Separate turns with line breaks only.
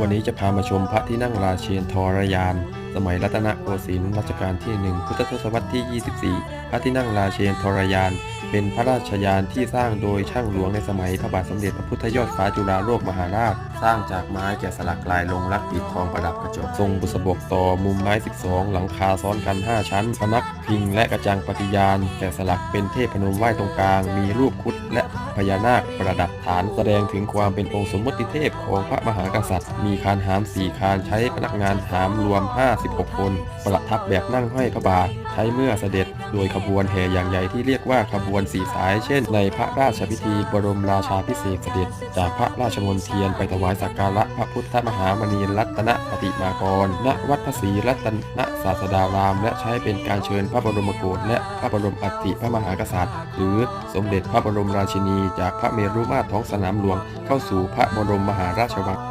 วันนี้จะพามาชมพระที่นั่งราเชนทรยาน สมัยรัตนโกสินทร์รัชกาลที่ 1 พุทธทศวรรษที่ 24 พระที่นั่งราเชนทรยาน เป็นพระราชยานที่สร้างโดยช่างหลวงในสมัยพระบาทสมเด็จพระพุทธยอดฟ้าจุฬาโลกมหาราช สร้างจากไม้แกะสลักลายลงรักปิดทองประดับกระจกทรงบุษบกต่อมุมไม้ 12 หลังคาซ้อนกัน 5 ชั้นพนักพิงและกระจังปฏิญาณแกะสลักเป็นเทพนมไหว้ตรงกลาง มีรูปคุดและพญานาคประดับฐานแสดงถึงความเป็นองค์สมมติเทพของพระมหากษัตริย์ มีคานหาม4คานใช้พนักงานหามรวม 56 คน ประทับแบบนั่งห้อยพระบาทใช้เมื่อเสด็จ โดยขบวนแห่อย่างใหญ่ที่เรียกว่าขบวนสีสาย เช่น ในพระราชพิธีบรมราชาพิเศษเสด็จ จากพระราชมนเทียนไปถวายสักการะพระพุทธมหามณีรัตนปฏิมากร ณ วัดพระศรีรัตนศาสดาราม และใช้เป็นการเชิญพระบรมโกศและพระบรมอัฐิพระมหากษัตริย์ หรือสมเด็จพระบรมราชินี จากพระเมรุมาตรท้องสนามหลวงเข้าสู่พระบรมมหาราชวัง